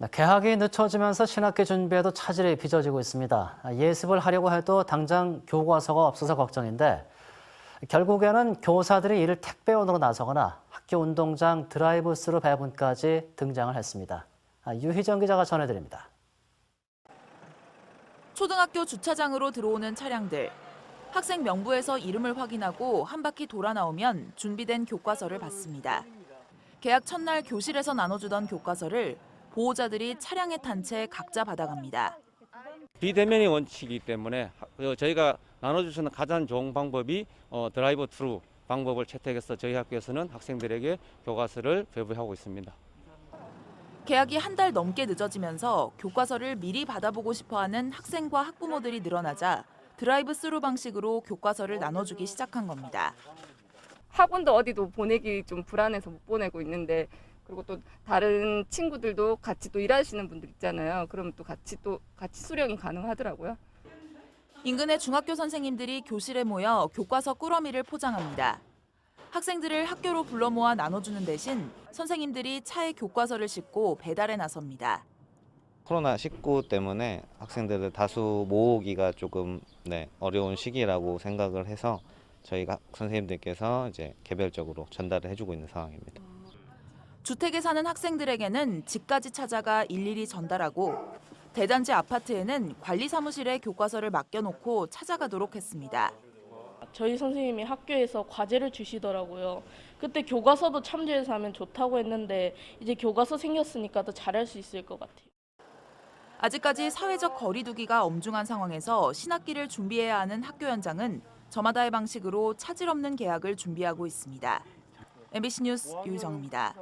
네, 개학이 늦춰지면서 신학기 준비에도 차질이 빚어지고 있습니다. 예습을 하려고 해도 당장 교과서가 없어서 걱정인데 결국에는 교사들이 이를 택배원으로 나서거나 학교 운동장 드라이브스루 배분까지 등장을 했습니다. 아, 유희정 기자가 전해드립니다. 초등학교 주차장으로 들어오는 차량들. 학생 명부에서 이름을 확인하고 한 바퀴 돌아 나오면 준비된 교과서를 받습니다. 개학 첫날 교실에서 나눠주던 교과서를 보호자들이 차량에 탄채 각자 받아갑니다. 비대면의 원칙이기 때문에 하- 어, 저희가 나눠주시는 가장 좋은 방법이 어, 드라이브 트루 방법을 채택해서 저희 학교에서는 학생들에게 교과서를 배부하고 있습니다. 개학이 한 달 넘게 늦어지면서 교과서를 미리 받아보고 싶어하는 학생과 학부모들이 늘어나자 드라이브 스루 방식으로 교과서를 나눠주기 시작한 겁니다. 학원도 어디도 보내기 좀 불안해서 못 보내고 있는데 그리고 또 다른 친구들도 같이 또 일하시는 분들 있잖아요. 그러면 또 같이 또 같이 수령이 가능하더라고요. 인근의 중학교 선생님들이 교실에 모여 교과서 꾸러미를 포장합니다. 학생들을 학교로 불러 모아 나눠주는 대신 선생님들이 차에 교과서를 싣고 배달에 나섭니다. 코로나 19 때문에 학생들을 다수 모으기가 조금 네, 어려운 시기라고 생각을 해서 저희가 선생님들께서 이제 개별적으로 전달을 해주고 있는 상황입니다. 주택에 사는 학생들에게는 집까지 찾아가 일일이 전달하고 대단지 아파트에는 관리 사무실에 교과서를 맡겨놓고 찾아가도록 했습니다. 저희 선생님이 학교에서 과제를 주시더라고요. 그때 교과서도 참조해서 하면 좋다고 했는데 이제 교과서 생겼으니까 더 잘할 수 있을 것 같아요. 아직까지 사회적 거리두기가 엄중한 상황에서 신학기를 준비해야 하는 학교 현장은 저마다의 방식으로 차질 없는 개학을 준비하고 있습니다. MBC 뉴스 유정입니다.